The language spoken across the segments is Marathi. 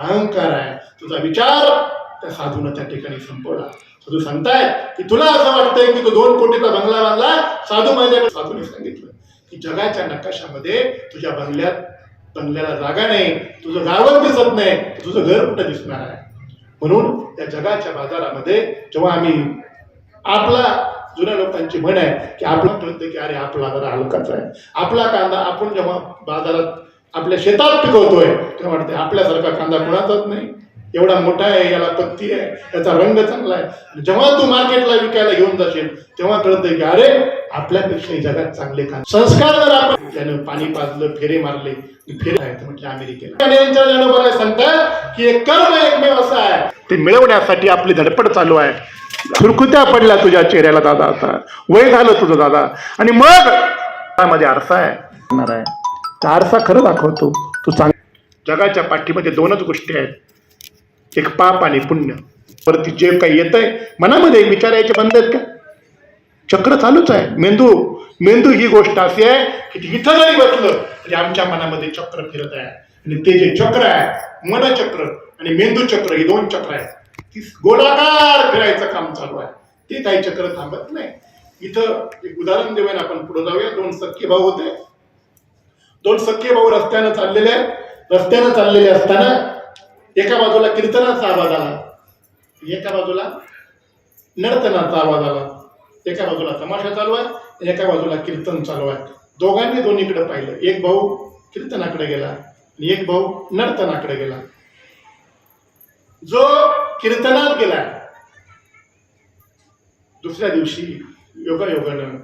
अहंकार आहे. तुझा विचार त्या साधूनं त्या ठिकाणी संपवला. साधू सांगताय की तुला असं वाटतंय की तो दोन कोटीचा बंगला बांधला साधू म्हणजे माझ्याकडे साधूने सांगितलं की जगाच्या नकाशामध्ये तुझ्या बंगल्यात बंगल्याला जागा नाही. तुझं गावच दिसत नाही. तुझं घर कुठं दिसणार आहे? म्हणून त्या जगाच्या बाजारामध्ये जेव्हा आम्ही आपला जुन्या लोकांची म्हण आहे की आपलं कळतं की अरे आपला जरा हलकाच आहे. आपला कांदा आपण जेव्हा बाजारात आपल्या शेतात पिकवतोय. तेव्हा वाटते आपल्यासारखा कांदा कोणाचाच नाही? एवढा मोठा आहे याला पत्ती आहे याचा रंग चांगला आहे. जेव्हा तू मार्केटला विकायला घेऊन जाशील तेव्हा कळत की अरे आपल्यापेक्षा जगात चांगले कांदे. संस्कार जर आपण त्यानं पाणी पाजलं फेरे मारले फेरे आहेत म्हटलं अमेरिकेला. सांगतात की एक कर्म एकमेव असं आहे. ते मिळवण्यासाठी आपली धडपड चालू आहे. खुरकुत्या पडल्या तुझ्या चेहऱ्याला दादा आता. वय झालं तुझं दादा. आणि मग मध्ये आरसा आहे. आरसा खरं दाखवतो. तू चांग जगाच्या पाठीमध्ये दोनच गोष्टी आहेत. एक पाप आणि पुण्य. परती जे काही येत आहे मनामध्ये विचार यायचे बंद आहेत का? चक्र चालूच आहे. मेंदू मेंदू ही गोष्ट अशी आहे की इथं जरी बसलं तरी आमच्या मनामध्ये चक्र फिरत आहे. आणि ते जे चक्र आहे मनचक्र आणि मेंदू चक्र ही दोन चक्र आहेत. ती गोलाकार फिरायचं काम चालू आहे. ते काही चक्र थांबत नाही. इथं एक उदाहरण देऊया आपण पुढे जाऊया. दोन सख्खे भाऊ होते. दोन सख्खे भाऊ रस्त्यानं चाललेले आहेत. रस्त्यानं चाललेले असताना एका बाजूला कीर्तनाचा आवाज आला. एका बाजूला नर्तनाचा आवाज आला. एका बाजूला तमाशा चालू आहे आणि एका बाजूला कीर्तन चालू आहे. दोघांनी दोन्हीकडे पाहिलं. एक भाऊ कीर्तनाकडे गेला आणि एक भाऊ नर्तनाकडे गेला. जो कीर्तनात गेला दुसऱ्या दिवशी योगायोगानं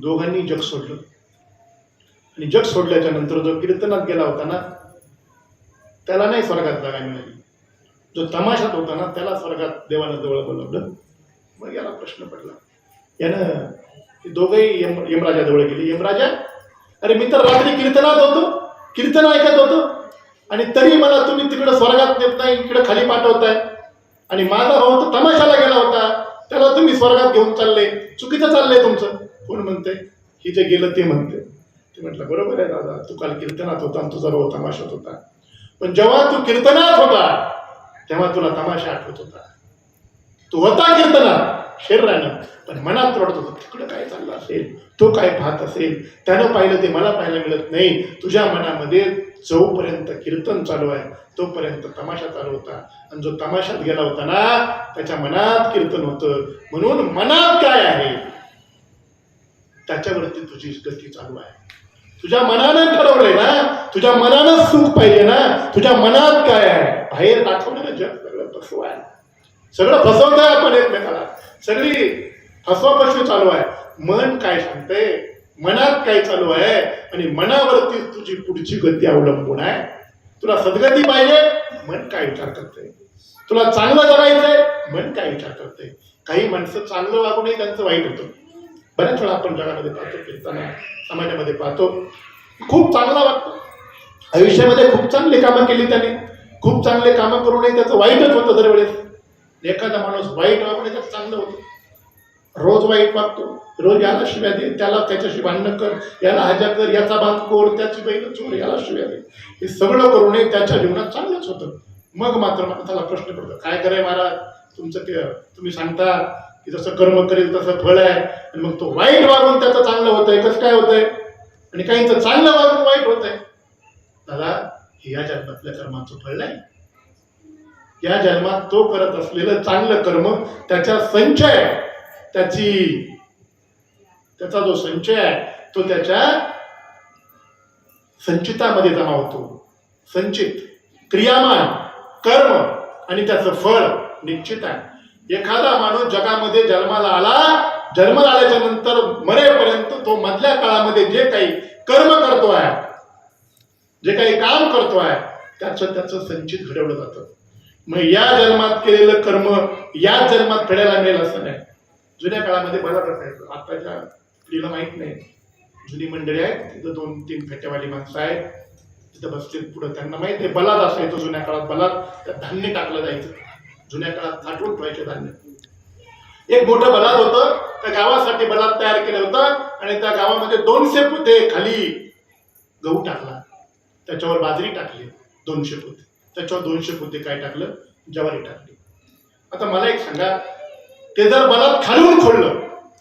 दोघांनी जग सोडलं. आणि जग सोडल्याच्या नंतर जो कीर्तनात गेला होता ना त्याला नाही स्वर्गात जागा मिळाली. जो तमाशात होता ना त्याला स्वर्गात देवानं जवळ बोलवलं. मग याला प्रश्न पडला. यानं दोघंही यम यमराजाजवळ गेले. यमराजा अरे मी तर रात्री कीर्तनात होतो. कीर्तन ऐकत होतो. आणि तरी मला तुम्ही तिकडं स्वर्गात नेत नाही इकडे खाली पाठवताय. आणि माझा भाऊ तर तमाशाला गेला होता. त्याला तुम्ही स्वर्गात घेऊन चालले. चुकीचं चाललंय तुमचं. कोण म्हणते ही जे गेलं ते म्हणते ते म्हटलं बरोबर आहे दादा तू काल कीर्तनात होता आणि तुझा भाऊ तमाशात होता. पण जेव्हा तू कीर्तनात होता तेव्हा तुला तमाशा आठवत होता. तू होता कीर्तनात शरीरानं पण मनात रडत होता तिकडं काय चाललं असेल? तो काय पाहत असेल? त्यानं पाहिलं ते मला पाहायला मिळत नाही. तुझ्या मनामध्ये जोपर्यंत कीर्तन चालू आहे तोपर्यंत तमाशा चालू होता. आणि जो तमाशात गेला होता ना त्याच्या मनात कीर्तन होतं. म्हणून मनात काय आहे? त्याच्यावरती तुझी गती चालू आहे. तुझ्या मनानं ठरवलंय ना? तुझ्या मनानं सुख पाहिजे ना? तुझ्या मनात काय आहे? बाहेर दाखवणारं जग सगळं फसव आहे. सगळं फसवतंय आपण एकमेकाला. सगळी फसवाफसवी चालू आहे. मन काय सांगतंय? मनात काय चालू आहे? आणि मनावरती तुझी पुढची गती अवलंबून आहे. तुला सद्गती पाहिजे मन काय विचार करते तुला चांगलं जगायचंय मन काय विचार करते काही माणसं चांगलं वागूनही त्यांचं वाईट होतं. बऱ्याच वेळा आपण जगामध्ये पाहतो फिरताना समाजामध्ये पाहतो. खूप चांगला वागतो आयुष्यामध्ये खूप चांगली कामं केली त्याने. खूप चांगले कामं करूनही त्याचं वाईटच होतं दरवेळेस. एखादा माणूस वाईट वागणे त्याचं चांगलं होतं. रोज वाईट वागतो. रोज याला शिव्या दे त्याला त्याच्याशी भांडणं कर याला हजा कर याचा बांध कोड त्याची बहीण चोर याला शिव्या दे. हे सगळं करूनही त्याच्या जीवनात चांगलंच होतं. मग मात्र माणसाला प्रश्न पडतो काय करे महाराज? तुमचं ते तुम्ही सांगता की जसं कर्म करेल तसं फळ आहे. आणि मग तो वाईट वागून त्याचं चांगलं होतंय. कसं काय होतंय? आणि काहींचं चांगलं वागून वाईट होतंय. दादा हे या जन्मातल्या कर्माचं फळ नाही. या जन्मात तो करत असलेलं चांगलं कर्म त्याचा संचय त्याची त्याचा जो संचय आहे तो त्याच्या संचितामध्ये जमा होतो. संचित क्रियामान कर्म आणि त्याचं फळ निश्चित आहे. एखादा माणूस जगामध्ये जन्माला आला जन्माला आल्याच्यानंतर मरेपर्यंत तो मधल्या काळामध्ये जे काही कर्म करतो आहे जे काही काम करतो आहे त्याचं त्याचं संचित घडवलं जातं. मग या जन्मात केलेलं कर्म या जन्मात फेडायला मिळेल असं नाही. जुन्या काळामध्ये बलाच असायचं आताच्या पिढीला माहीत नाही. जुनी मंडळी आहेत तिथं दोन तीन फेट्यावाली माणसं आहेत. तिथं बसतील पुढं त्यांना माहिती आहे बलाद असायचं जुन्या काळात बलाद त्यात धान्य टाकलं जायचं. जुन्या काळात साठवून ठेवायचे धान्य. एक मोठं बलाद होतं त्या गावासाठी बलाद तयार केलं होतं आणि त्या गावामध्ये दोनशे पुते खाली गहू टाकला. त्याच्यावर बाजरी टाकली दोनशे पुते. त्याच्यावर दोनशे पुते काय टाकलं? ज्वारी टाकली. आता मला एक सांगा ते जर बलात खालून खोडलं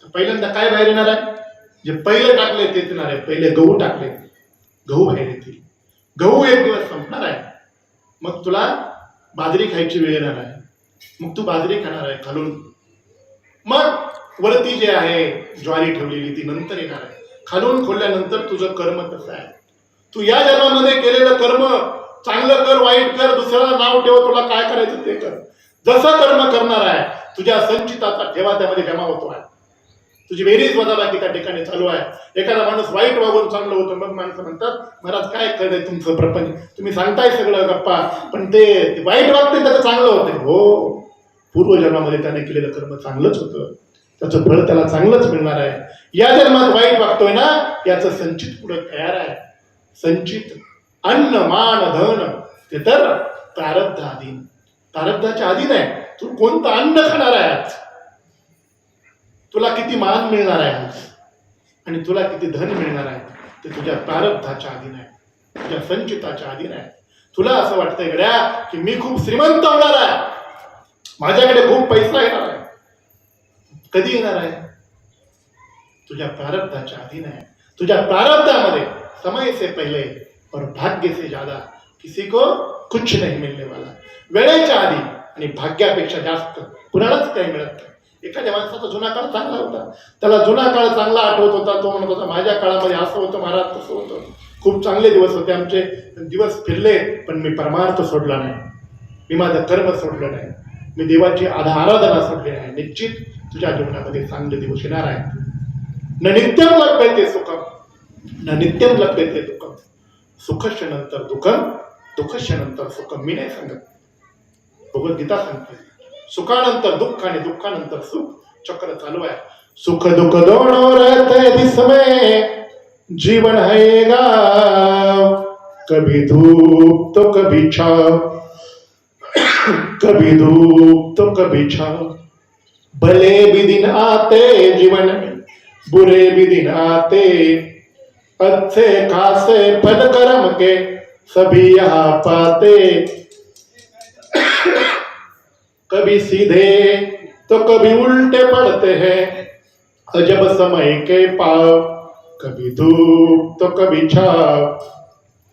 तर पहिल्यांदा काय बाहेर येणार आहे? जे पहिले टाकले ते येणार आहे. पहिले गहू टाकले गहू बाहेर येतील. गहू एक दिवस संपणार आहे. मग तुला बाजरी खायची वेळ येणार आहे. मग तू बाजरी खाणार आहे खालून. मग वरती जे आहे ज्वारी ठेवलेली ती नंतर येणार आहे. खालून खोलल्यानंतर तुझं कर्म कसं आहे. तू या जन्मामध्ये केलेलं कर्म चांगलं कर वाईट कर दुसऱ्याला नाव ठेव तुला काय करायचं ते कर. जसं कर्म करणार आहे तुझ्या संचिताचा ठेवा त्यामध्ये जमा होतो आहे. तुझी वेरीच वजाबाकी त्या ठिकाणी चालू आहे. एखादा माणूस वाईट वागून चांगलं होतं मग माणसं म्हणतात महाराज काय करत तुमचं प्रपंच? तुम्ही सांगताय सगळं गप्पा पण ते वाईट वागते त्याचं चांगलं होतं. हो. पूर्वजन्मामध्ये त्याने केलेलं कर्म चांगलंच होतं. त्याचं फळ त्याला चांगलंच मिळणार आहे. या जन्मात वाईट वागतोय ना याचं संचित पुढे तयार आहे. संचित अन्न मान धन ते तर प्रारब्ध अधीन प्रारब्धाच्या अधीन आहे. तू कोणतं अन्न खाणार आहे आज? तुला किती मान मिळणार आहे आज? आणि तुला किती धन मिळणार आहे? ते तुझ्या प्रारब्धाच्या अधीन आहे. तुझ्या संचिताच्या अधीन आहे. तुला असं वाटतंय गड्या की मी खूप श्रीमंत होणार आहे. माझ्याकडे खूप पैसा येणार आहे. कधी येणार आहे? तुझ्या प्रारब्धाच्या अधीन आहे. तुझ्या प्रारब्धामध्ये समय से पहिले और भाग्य से ज्यादा किसी को कुछ नाही मिळणे वाला. वेळेच्या आधी आणि भाग्यापेक्षा जास्त कुणालाच काही मिळत नाही. एखाद्या माणसाचा जुना काळ चांगला होता. त्याला जुना काळ चांगला आठवत होता. तो म्हणत होता माझ्या काळामध्ये असं होतं महाराज तसं होतं. खूप चांगले दिवस होते आमचे. दिवस फिरले पण मी परमार्थ सोडला नाही. मी माझं कर्म सोडलं नाही. मी देवाची आधा आराधना सोडली नाही. निश्चित तुझ्या जीवनामध्ये चांगले दिवस येणार आहेत. न नित्यम लभ्यते सुखम. न नित्यम लभ्यते दुःखम. सुखस्य नंतर दुःखम दुःखस्य नंतर सुखम. मी नाही सांगत. भगवद्गीता सांगते. सुखानंतर दुःख आणि दुःखानंतर सुख चक्र चालू आहे सुख दुःख दोनों रहते जिसमें जीवन है कभी धूप तो कभी छाव कभी धूप तो कभी छाव भले भी दिन आते जीवन बुरे भी दिन आते अच्छे खासे फल कर्म के सभी यहाँ पाते कभी सीधे तो कभी उल्टे पड़ते हैं। अजब समय के पाव, कभी धूप तो कभी छाप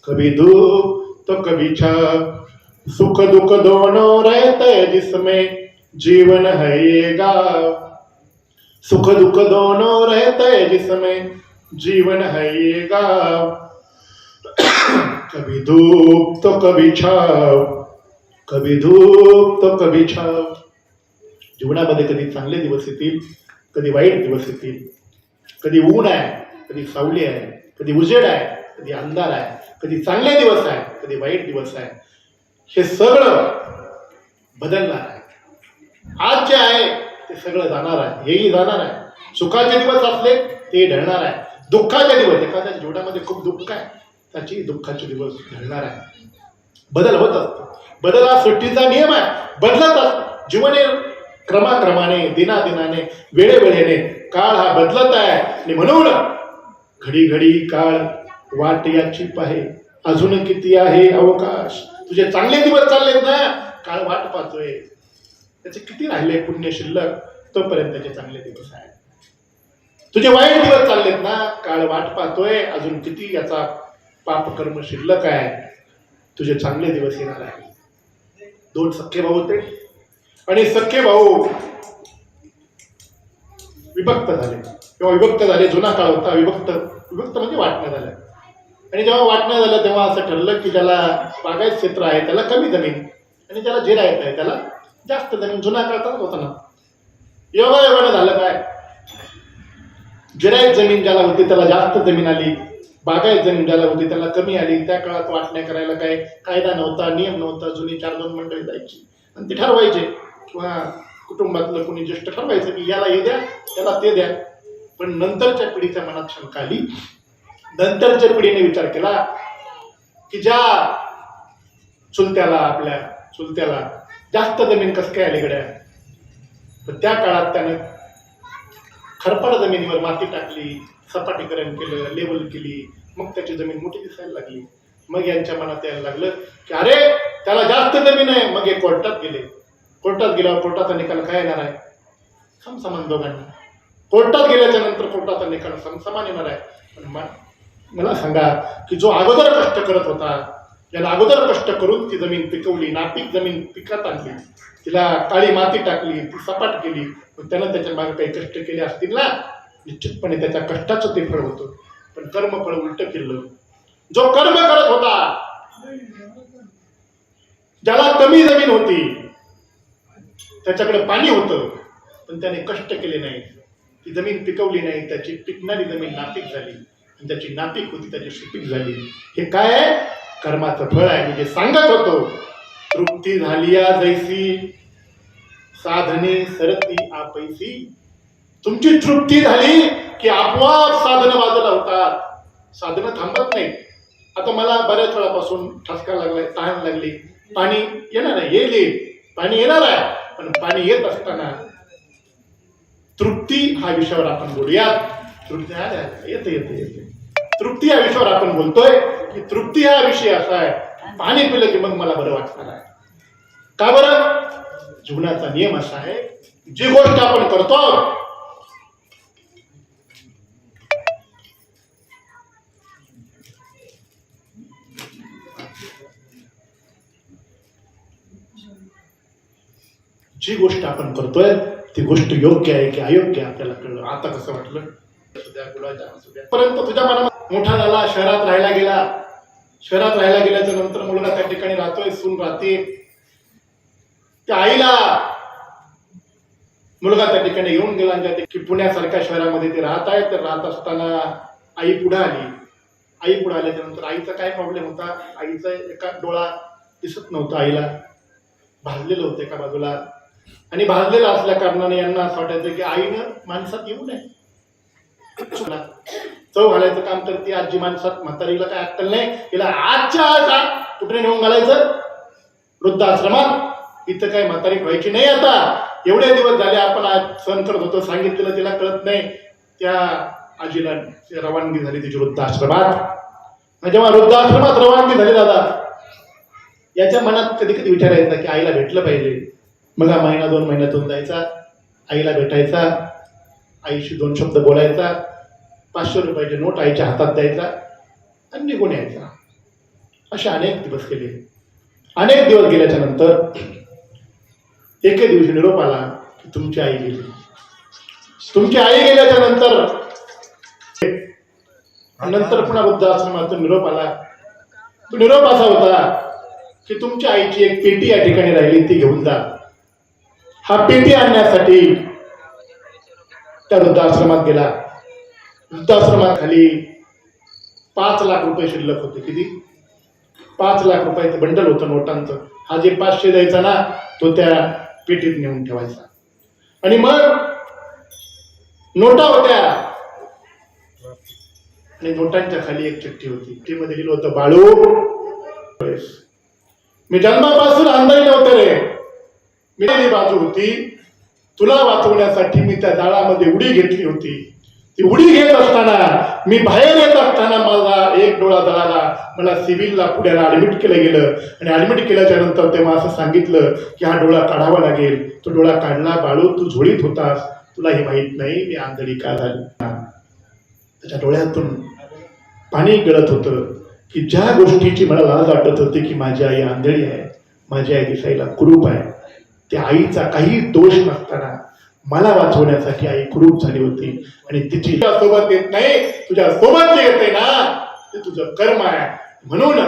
कभी धूप तो कभी छाप सुख दुख दोनों रहते जिसमें जीवन है ये गाँव। सुख दुख दोनों रहते जिसमें जीवन है ये गाँव। कभी धूप तो कभी छाव कभी धूप तो कभी छाव जीवनामध्ये कधी चांगले दिवस येतील कधी वाईट दिवस येतील. कधी ऊन आहे कधी सावली आहे कधी उजेड आहे कधी अंधार आहे कधी चांगले दिवस आहे कधी वाईट दिवस आहे. हे सगळं बदलणार आहे. आज जे आहे ते सगळं जाणार आहे. हेही जाणार आहे. सुखाचे दिवस असले ते ढळणार आहे. दुःखाचे दिवस एखाद्या जीवनामध्ये खूप दुःख आहे त्याची दुःखाचे दिवस ढळणार आहे. बदल होत असतो बदल हा सुट्टीचा नियम आहे. बदलत असतो जीवन हे क्रमाक्रमाने दिनादिनाने वेळेवेळेने काळ हा बदलत आहे. आणि म्हणून घडी घडी काळ वाट याची पाहे. अजून किती आहे अवकाश? तुझे चांगले दिवस चाललेत ना? काळ वाट पाहतोय. त्याचे किती राहिले पुण्य शिल्लक? तोपर्यंत त्याचे चांगले दिवस आहेत. तुझे वाईट दिवस चाललेत ना? काळ वाट पाहतोय. अजून किती याचा पाप कर्म शिल्लक आहे. तुझे चांगले दिवस येणार आहे दोन सख्खे भाऊ होते. आणि सख्खे भाऊ विभक्त झाले. किंवा विभक्त झाले जुना काळ होता विभक्त विभक्त म्हणजे वाटणं झालं. आणि जेव्हा वाटणं झालं तेव्हा असं ठरलं की ज्याला बागायत क्षेत्र आहे त्याला कमी जमीन आणि ज्याला जिरायत आहे त्याला जास्त जमीन. जुना काळ होता ना. एवढं एवढं झालं काय? जिरायत जमीन ज्याला होती त्याला जास्त जमीन आली. बागायत जमीन ज्याला होती त्याला कमी आली. त्या काळात वाटण्या करायला काय कायदा नव्हता नियम नव्हता. जुनी चार दोन मंडळी जायची. आणि ते ठरवायचे. किंवा कुटुंबातलं कोणी ज्येष्ठ ठरवायचं की याला हे द्या त्याला ते द्या. पण नंतरच्या पिढीच्या मनात शंका आली. नंतरच्या पिढीने विचार केला की ज्या चुलत्याला आपल्या चुलत्याला जास्त जमीन कसं काय अलीकडे पण त्या काळात त्याने खरपाड जमिनीवर माती टाकली. सपाटीकरण केलं लेवल केली मग त्याची जमीन मोठी दिसायला लागली. मग यांच्या मनात यायला लागलं की अरे त्याला जास्त जमीन आहे. मग हे कोर्टात गेले. कोर्टात गेल्यावर कोर्टाचा निकाल काय येणार आहे? समसमान दोघांना. कोर्टात गेल्याच्यानंतर कोर्टाचा निकाल समसमान येणार आहे. पण मला सांगा की जो अगोदर कष्ट करत होता याला अगोदर कष्ट करून ती जमीन पिकवली नापीक जमीन पिकात आणली तिला काळी माती टाकली ती सपाट केली पण त्यानं त्याच्यामागे काही कष्ट केले असतील ना? निश्चितपणे त्याच्या कष्टाचं ते फळ होतं. पण कर्मफळ उलट केलं जो कर्म करत होता ज्याला कमी जमीन होती त्याच्याकडे पाणी होतं पण त्याने कष्ट केले नाही ती जमीन पिकवली नाही त्याची पिकणारी जमीन नापीक झाली. आणि त्याची नापीक होती त्याची सुपीक झाली. हे काय? आहे कर्माचं फळ आहे. मी जे सांगत होतो तृप्ती झाली या जैसी साधने सरती आपैसी तुमची तृप्ती झाली की आपोआप साधनं बाजूला होतात साधनं थांबत नाही. आता मला बऱ्याच वेळापासून ठसका लागलाय तहान लागली. पाणी येणार आहे येईल येईल. पाणी येणार आहे पण पाणी येत असताना तृप्ती हा विषयावर आपण बोलूया तृप्ती हा येते येते येते. तृप्ती या विषयावर आपण बोलतोय की तृप्ती हा विषय असा आहे पाणी पिलं की मग मला बरं वाटणार आहे का बरं? जीवनाचा नियम असा आहे जी गोष्ट आपण करतो जी गोष्ट आपण करतोय ती गोष्ट योग्य आहे की अयोग्य आपल्याला कळलं. आता कसं वाटलं? द्या. परंतु तुझ्या मनात मोठा झाला शहरात राहायला गेला. शहरात राहायला गेल्याच्यानंतर मुलगा त्या ठिकाणी राहतोय सून राहते. त्या आईला मुलगा त्या ठिकाणी येऊन गेला की पुण्यासारख्या शहरामध्ये ते राहत आहे तर राहत असताना आई पुढे आली. आई पुढे आल्याच्यानंतर आईचा काय प्रॉब्लेम होता? आईचा एका डोळा दिसत नव्हता आईला. भाजलेलं होतं एका बाजूला. आणि भाजलेलं असल्या कारणाने यांना असं वाटायचं की आईनं माणसात येऊ नये. चव घालायचं काम ती आजी माणसात म्हातारीला काय अक्कल नाही. तिला आजच्या आज कुठे नेऊन घालायचं? वृद्धाश्रमात. इथं काय म्हातारी व्हायची नाही आता. एवढे दिवस झाले आपण आज सण करत होतो. सांगितलेलं तिला कळत नाही. त्या आजीला रवानगी झाली तिची वृद्धाश्रमात. जेव्हा वृद्धाश्रमात रवानगी झाली दादा याच्या मनात कधी कधी विचारायचा की आईला भेटलं पाहिजे. मला महिना दोन महिन्यातून जायचा आईला भेटायचा आईशी दोन शब्द बोलायचा पाचशे रुपयाचे नोट आईच्या हातात द्यायचा आणि निघून यायचा. असे अनेक दिवस गेले. अनेक दिवस गेल्याच्यानंतर एके दिवशी निरोप आला की तुमची आई गेली. तुमची आई गेल्याच्यानंतर नंतर पुन्हा बुद्ध वृद्धाश्रमातून निरोप आला. तो निरोप असा होता की तुमच्या आईची एक पेटी या ठिकाणी राहिली ती घेऊन जा. हा पेटी आणण्यासाठी त्या वृद्धाश्रमात गेला. वृद्धाश्रमात खाली पाच लाख रुपये शिल्लक होते. किती? पाच लाख रुपयाचं बंडल होतं नोटांचं. हा जे पाचशे द्यायचा ना तो त्या पेटीत नेऊन ठेवायचा. आणि मग नोटा होत्या. आणि नोटांच्या खाली एक चिठ्ठी होती. चिठ्ठीमध्ये लिहिलं होतं बाळू मी जन्मापासून अंधारी नव्हतं रे. मी बाजू होती. तुला वाचवण्यासाठी मी त्या जाळामध्ये उडी घेतली होती. ती उडी घेत असताना मी बाहेर येत असताना मला एक डोळा जळाला. मला सिव्हिलला पुण्याला ऍडमिट केलं गेलं. आणि ऍडमिट केल्याच्यानंतर तेव्हा असं सांगितलं की हा डोळा काढावा लागेल. तो डोळा काढला बाळू तू झोळीत होतास. तुला हे माहीत नाही मी आंधळी का झाली? त्याच्या डोळ्यातून पाणी गळत होतं की ज्या गोष्टीची मला लाज वाटत होती की माझी आई आंधळी आहे माझी आई दिसायला कुरूप आहे. त्या आईचा काही दोष नसताना मला वाचवण्यासाठी आई क्रूप झाली होती. आणि तिची सोबत येत नाही तुझ्या सोबत जे येते ना ते तुझं कर्म आहे. म्हणून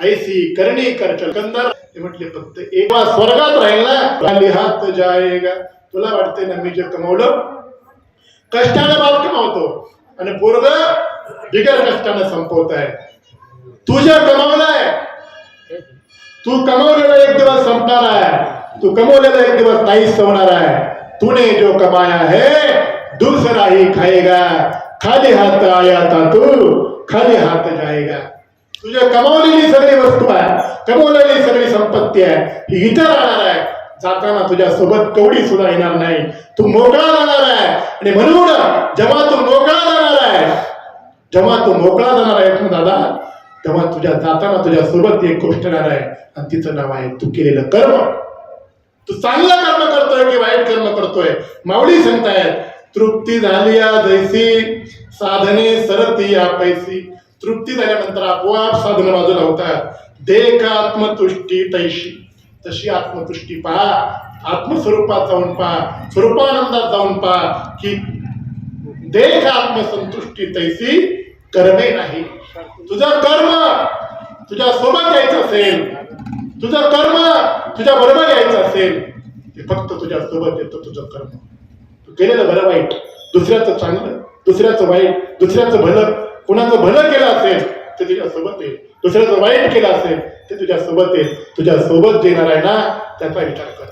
ऐसी करणी कर चंदर ते म्हटले फक्त एक स्वर्गात राहील ना हात तुला वाटते ना मी जे कमावलं कष्टाने बाप कमावतो. आणि पोरग बिगर कष्टाने संपवत आहे. तुझ्या कमावलाय तू कमावलेला एक दिवस संपणार आहे. तू कमवलेला एक दिवस नाहीच होणार आहे. तूने जो कमाया है दूसरा ही खाएगा. खाली हात आया था तू खाली हात जाएगा. तुझ्या कमावलेली सगळी वस्तू आहे कमवलेली सगळी संपत्ती आहे ही इथं राहणार आहे. जाताना तुझ्या सोबत कवडी सुद्धा येणार नाही. तू मोकळा जाणार आहे. आणि म्हणून जेव्हा तू मोकळा जाणार आहे जेव्हा तू मोकळा जाणार आहे ना दादा तेव्हा तुझ्या जाताना तुझ्या सोबत एक गोष्ट येणार आहे. आणि तिचं नाव आहे तू केलेलं कर्म. तू चांगलं कर्म करतोय की वाईट कर्म करतोय? माऊली सांगतायत तृप्ती झाली या जैसी साधने सरती या पैसी तृप्ती झाल्यानंतर आपोआप साधनं बाजूला होतात. देह आत्मतुष्टी तैशी. तशी आत्मतुष्टी पहा. आत्मस्वरूपात जाऊन पहा. स्वरूपानंदात जाऊन पहा की देह आत्मसंतुष्टी तैसी कर्मे नाही. तुझं कर्म तुझ्या सोबत यायचं असेल तुझं कर्म तुझ्या बरोबर यायचं असेल ते फक्त तुझ्या सोबत येतं तुझं कर्म. तू केलेलं बरं वाईट दुसऱ्याचं चांगलं दुसऱ्याचं वाईट दुसऱ्याचं भलं कुणाचं भलं केलं असेल ते तुझ्या सोबत येईल. दुसऱ्याचं वाईट केलं असेल ते तुझ्या सोबत येईल. तुझ्या सोबत देणार येणार आहे ना त्याचा विचार कर.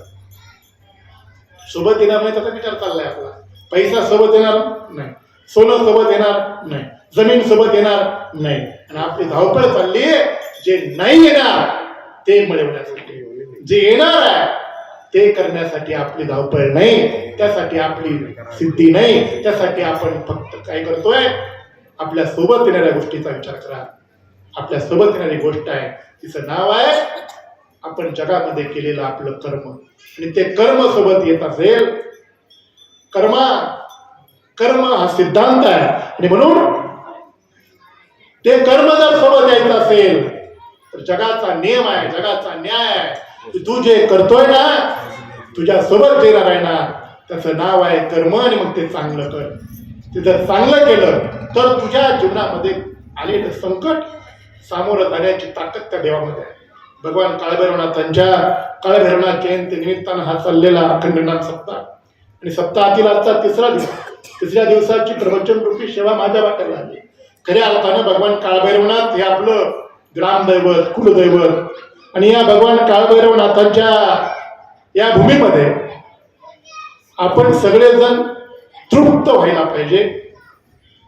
सोबत येणार नाही त्याचा विचार चाललाय आपला. पैसा सोबत येणार नाही. सोनं सोबत येणार नाही. जमीन सोबत येणार नाही. आणि आपली धावपळ चालली जे नाही येणार ते मिळवण्यासाठी. जे येणार आहे ते करण्यासाठी आपली धावपळ नाही त्यासाठी आपली सिद्धी नाही त्यासाठी आपण फक्त काय करतोय आपल्यासोबत येणाऱ्या गोष्टीचा विचार करा. आपल्यासोबत येणारी गोष्ट आहे तिचं नाव आहे आपण जगामध्ये केलेलं आपलं कर्म. आणि ते कर्म सोबत येत असेल कर्मा कर्म हा सिद्धांत आहे. आणि म्हणून ते कर्म जर सोबत यायचं असेल तर जगाचा नियम आहे जगाचा न्याय आहे. तू जे करतोय ना तुझ्या सोबत जे आहे ना त्याचं नाव आहे कर्म आणि मग ते चांगलं कर. ते जर चांगलं केलं तर तुझ्या जीवनामध्ये आलेलं संकट सामोरं जाण्याची ताकद त्या देवामध्ये आहे. भगवान काळभैरवनाथांच्या काळभैरवनाथ जयंती निमित्तानं हा चाललेला अखंडनाथ सप्ताह. आणि सप्ताहातील आजचा तिसरा दिवस. तिसऱ्या दिवसाची प्रवचन रूपी सेवा माझ्या वाट्याला आली खऱ्या अर्थानं भगवान काळभैरवनाथ हे आपलं ग्रामदैवत कुलदैवत आणि या भगवान काळभैरवनाथांच्या या भूमीमध्ये आपण सगळेजण तृप्त व्हायला पाहिजे.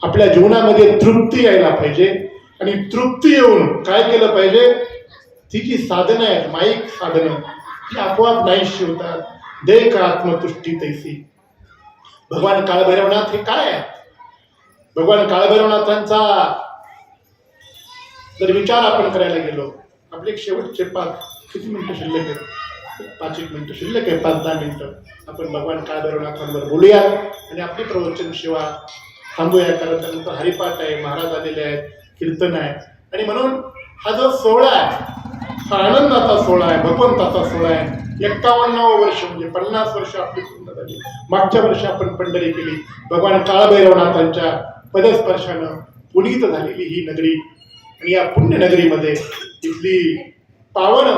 आपल्या जीवनामध्ये तृप्ती यायला पाहिजे. आणि तृप्ती येऊन काय केलं पाहिजे? ती जी साधनं आहेत माईक साधनं ती आपोआप नाहीशी होतात. देख का आत्मतुष्टी तैसी. भगवान काळभैरवनाथ हे काय आहेत? भगवान काळभैरवनाथांचा जर विचार आपण करायला गेलो. आपले एक शेवटचे पाच किती मिनटं शिल्लक आहेत? पाच एक मिनटं शिल्लक आहे पाच दहा मिनटं. आपण भगवान काळभैरवनाथांवर बोलूया आणि आपली प्रवचन सेवा थांबूया कारण त्यानंतर हरिपाठ आहे महाराज आलेले आहेत कीर्तन आहे. आणि म्हणून हा जो सोहळा आहे हा आनंदाचा सोहळा आहे भगवंताचा सोहळा आहे. एक्कावन्नावं वर्ष म्हणजे पन्नास वर्ष आपली पूर्ण झाली. मागच्या वर्षी आपण पंढरी केली. भगवान काळभैरवनाथांच्या पदस्पर्शानं पुनीत झालेली ही नगरी आणि या पुण्यनगरीमध्ये तिथली पावन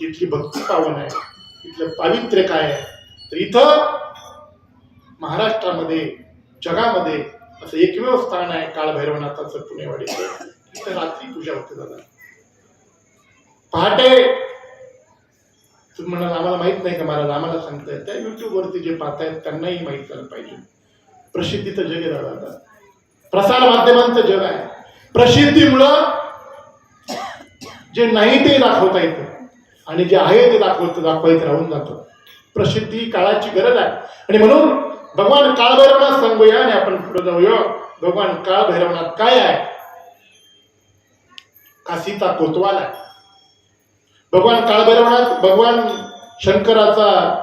तिथली भक्ती पावन आहे इथलं पावित्र्य काय आहे? तर इथं महाराष्ट्रामध्ये जगामध्ये असं एकमेव स्थान आहे काळभैरवनाथाचं पुणेवाडीचं तिथं रात्री पूजा होते दादा. पहाटे तुम्ही म्हणाल आम्हाला माहीत नाही का महाराज आम्हाला सांगताय. त्या युट्यूबवरती जे पाहतायत त्यांनाही माहीत झालं पाहिजे. प्रसिद्धीचं जग आहे दादा. आता प्रसार माध्यमांचं जग आहे. प्रसिद्धीमुळं जे नाही ते दाखवता येतं. आणि जे आहे ते दाखवत दाखवायचं राहून जातं. प्रसिद्धी काळाची गरज आहे. आणि म्हणून भगवान काळभैरवनाथ सांगूया आणि आपण पुढे जाऊया. भगवान काळभैरवनाथ काय आहे? काशीचा कोतवाल आहे. भगवान काळभैरवनाथ भगवान शंकराचा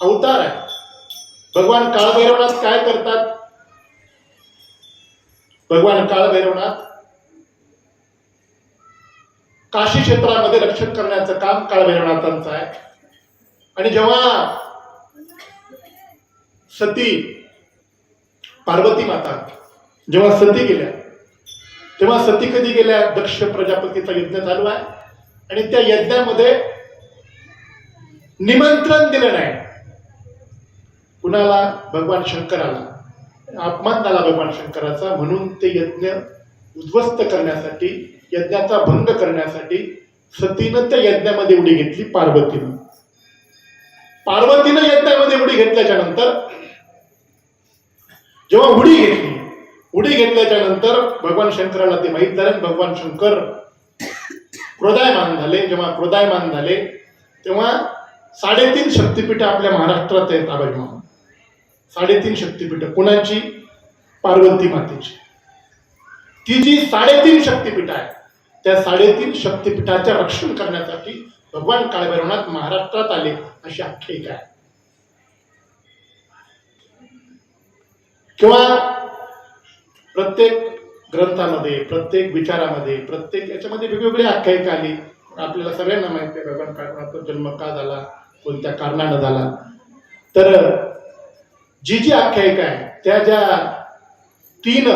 अवतार आहे. भगवान काळभैरवनाथ काय करतात? भगवान काळभैरवनाथ काशी क्षेत्रामध्ये रक्षण करण्याचं काम काळभैरवनाथांचं आहे. आणि जेव्हा सती पार्वती माता जेव्हा सती गेल्या तेव्हा सती कधी गेल्या? दक्ष प्रजापतीचा यज्ञ चालू आहे. आणि त्या यज्ञामध्ये निमंत्रण दिलं नाही. कुणाला? भगवान शंकराला. अपमान झाला भगवान शंकराचा म्हणून ते यज्ञ उद्ध्वस्त करण्यासाठी यज्ञाचा भंग करण्यासाठी सतीनं त्या यज्ञामध्ये उडी घेतली पार्वतीनं. पार्वतीनं यज्ञामध्ये उडी घेतल्याच्या नंतर जेव्हा उडी घेतली उडी घेतल्याच्या नंतर भगवान शंकराला ते माहीत झालं भगवान शंकर क्रोधायमान झाले. जेव्हा क्रोधायमान झाले तेव्हा साडेतीन शक्तिपीठ आपल्या महाराष्ट्रात आहेत आबाईमा साडेतीन शक्तिपीठं कुणाची? पार्वती मातेची. ती जी साडेतीन शक्तिपीठ आहे त्या साडेतीन शक्तीपीठाचे रक्षण करण्यासाठी भगवान काळभैरवनाथ महाराष्ट्रात आले अशी आख्यायिका आहे. किंवा प्रत्येक ग्रंथामध्ये प्रत्येक विचारामध्ये प्रत्येक याच्यामध्ये वेगवेगळी आख्यायिका आली. आपल्याला सगळ्यांना माहिती आहे भगवान काळभैरवनाथ जन्म का झाला? कोणत्या कारणानं झाला? तर जी जी आख्यायिका आहे त्या ज्या तीन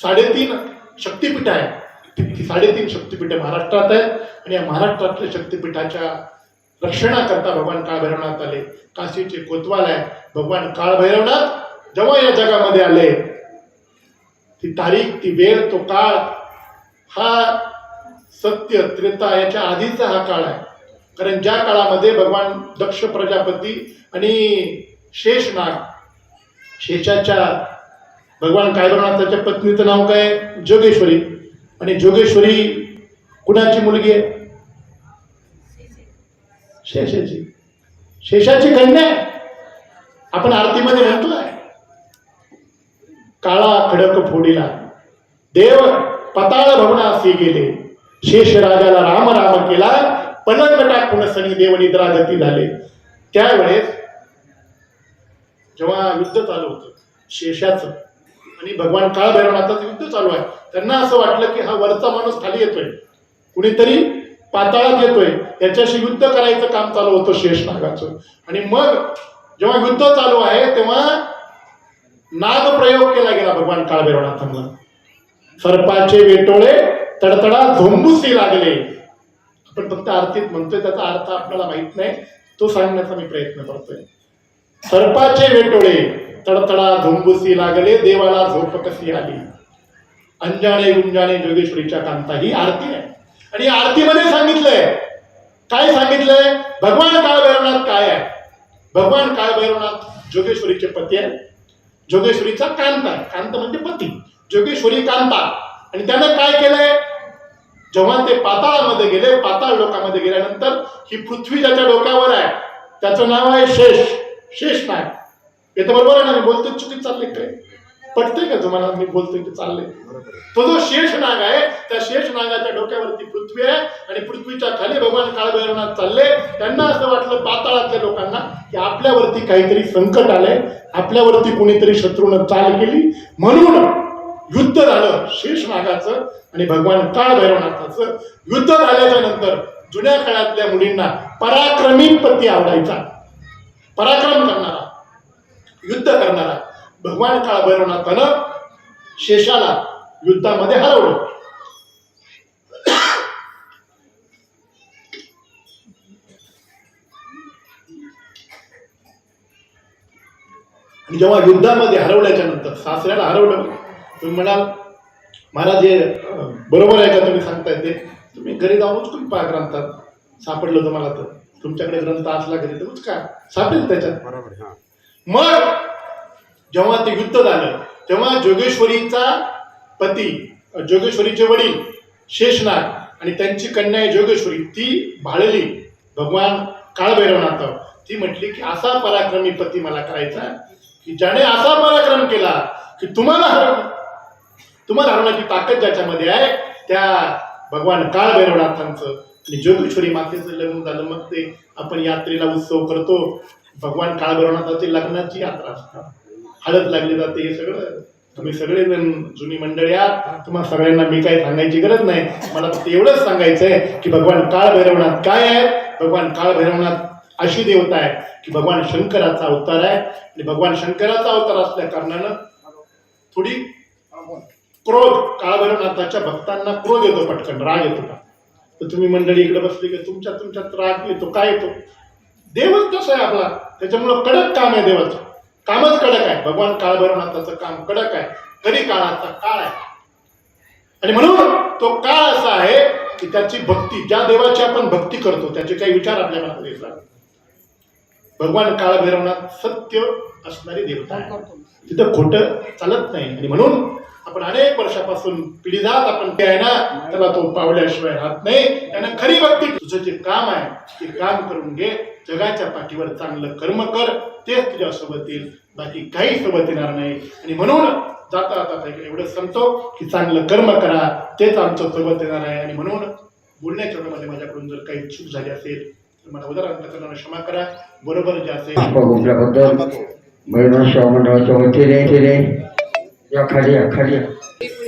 साडेतीन शक्तिपीठ आहे ती साडेतीन शक्तिपीठे महाराष्ट्रात आहेत आणि या महाराष्ट्रातल्या शक्तिपीठाच्या रक्षणाकरता भगवान काळभैरवनाथ आले. काशीचे कोतवाल आहे भगवान काळभैरवनाथ जेव्हा या जगामध्ये आले ती तारीख ती वेळ तो काळ हा सत्य त्रेता याच्या आधीचा हा काळ आहे. कारण ज्या काळामध्ये भगवान दक्ष प्रजापती आणि शेषनाग शेषाच्या भगवान कायरवनाथाच्या पत्नीचं नाव काय? जोगेश्वरी. आणि जोगेश्वरी कुणाची मुलगी आहे? शेषाची. शेषाची कन्या आहे. आपण आरतीमध्ये म्हटलंय काळा खडक फोडीला. देव पताळ भवनासी गेले. शेष राजाला राम राम केला. पलंग टाकून सनी देव निद्रागती झाले. त्यावेळेस जेव्हा युद्ध चालू होतं शेषाचं आणि भगवान काळ युद्ध चालू आहे त्यांना असं वाटलं की हा वरचा माणूस खाली येतोय. कुणीतरी पाताळात येतोय. याच्याशी युद्ध करायचं काम चालू होतं शेषनागाचं आणि मग जेव्हा युद्ध चालू आहे तेव्हा नाग प्रयोग केला गेला भगवान काळभैरवनाथांना. सर्पाचे वेटोळे तडतडा झोंबूसी लागले. आपण फक्त आरतीत म्हणतोय त्याचा अर्थ आपल्याला माहीत नाही. तो सांगण्याचा मी प्रयत्न करतोय. सर्पाचे वेटोळे तडतडा झोंबुसी लागले देवाला झोप कशी आली? अंजाणे गुंजाणे जोगेश्वरीच्या कांता ही आरती आहे. आणि या आरतीमध्ये सांगितलंय. काय सांगितलंय? भगवान काळभैरवनाथ काय आहे? भगवान काळभैरवनाथ जोगेश्वरीचे पती आहे जोगेश्वरीचा कांत आहे. कांत म्हणजे पती. जोगेश्वरी कांता. आणि त्यानं काय केलंय? जेव्हा ते पाताळामध्ये गेले पाताळ लोकांमध्ये गेल्यानंतर ही पृथ्वी ज्याच्या डोक्यावर आहे त्याचं नाव आहे शेष. शेष नाग हे तर बरोबर आहे ना मी बोलतोय चुकीत चालले काय पटतंय का तुम्हाला मी बोलतोय की चालले तो जो शेष नाग आहे त्या शेष नागाच्या डोक्यावरती पृथ्वी आहे आणि पृथ्वीच्या खाली भगवान काळभैरवनाथ चालले. त्यांना असं वाटलं पाताळातल्या लोकांना की आपल्यावरती काहीतरी संकट आलंय आपल्यावरती कुणीतरी शत्रूनं चाल केली. म्हणून युद्ध झालं शीर्ष नागाचं आणि भगवान काळ भैरवनाथाचं युद्ध झाल्याच्यानंतर जुन्या काळातल्या मुलींना पराक्रमी पती आवडायचा. पराक्रम करणारा युद्ध करणारा. भगवान काळ भैरवनाथानं शेषाला युद्धामध्ये हरवलं. जेव्हा युद्धामध्ये हरवल्याच्या नंतर सासऱ्याला हरवलं तुम्ही म्हणाल महाराज हे अं, बरोबर आहे का तुम्ही सांगताय ते? तुम्ही घरी जाऊनच तुम्ही पहा ग्रंथात सापडलं तुम्हाला तर. तुमच्याकडे ग्रंथ असला घरी तर का सापडेल त्याच्यात. बरोबर मग जेव्हा ते युद्ध झालं तेव्हा जोगेश्वरीचा पती जोगेश्वरीचे वडील शेषनाग आणि त्यांची कन्या आहे जोगेश्वरी ती भाळली. भगवान काळभैरवनाथ. ती म्हटली की असा पराक्रमी पती मला करायचा की ज्याने असा पराक्रम केला की तुम्हाला तुम्हाला हरवण्याची ताकद ज्याच्यामध्ये आहे त्या भगवान काळभैरवनाथांचं आणि जोगेश्वरी मातेचं लग्न झालं मग ते आपण यात्रेला उत्सव करतो. भगवान काळभैरवनाथाची लग्नाची यात्रा असतात. हळद लागली जाते हे सगळं. तुम्ही सगळे जण जुनी मंडळी आहात. तुम्हाला सगळ्यांना मी काही सांगायची गरज नाही. मला फक्त एवढंच सांगायचं आहे की भगवान काळभैरवनाथ काय आहे? भगवान काळभैरवनाथ अशी देवता आहे की भगवान शंकराचा अवतार आहे. आणि भगवान शंकराचा अवतार असल्या कारणानं थोडी क्रोध. काळभैरवनाथाच्या भक्तांना क्रोध येतो पटकन. राग येतो का? तर तुम्ही मंडळी इकडे बसली की तुमच्या तुमच्यात राग येतो काय येतो? देवच तसं आहे आपला. त्याच्यामुळं कडक काम आहे देवाचं. कामच कडक आहे. भगवान काळभैरवनाथाचं काम कडक आहे. कधी काळाचा काळ आहे. आणि म्हणून तो काळ असा आहे की त्याची भक्ती ज्या देवाची आपण भक्ती करतो त्याचे काही विचार आपल्या मनात येतात भगवान काळभैरवनाथ सत्य असणारी देवता आहे. तिथं खोटं चालत नाही. आणि म्हणून आपण अनेक वर्षापासून पिढी जात आपण ते आहे ना त्याला तो पावल्याशिवाय राहत नाही. त्यानं खरी भक्ती तुझं जे काम आहे ते काम करून घे. जगाच्या पाठीवर चांगलं कर्म कर. तेच तुझ्या सोबत येईल. बाकी काही सोबत येणार नाही. आणि म्हणून जाता जाता इकडे एवढं सांगतो की चांगलं कर्म करा. तेच आमचं सोबत येणार आहे. आणि म्हणून बोलण्याच्या वेळेमध्ये माझ्याकडून जर काही चूक झाली असेल तर मला उदाहरण क्षमा करा. बरोबर जे असेल गुंपल्याबद्दल मंडळाच्या वतीने तिने या खाली या खाली या.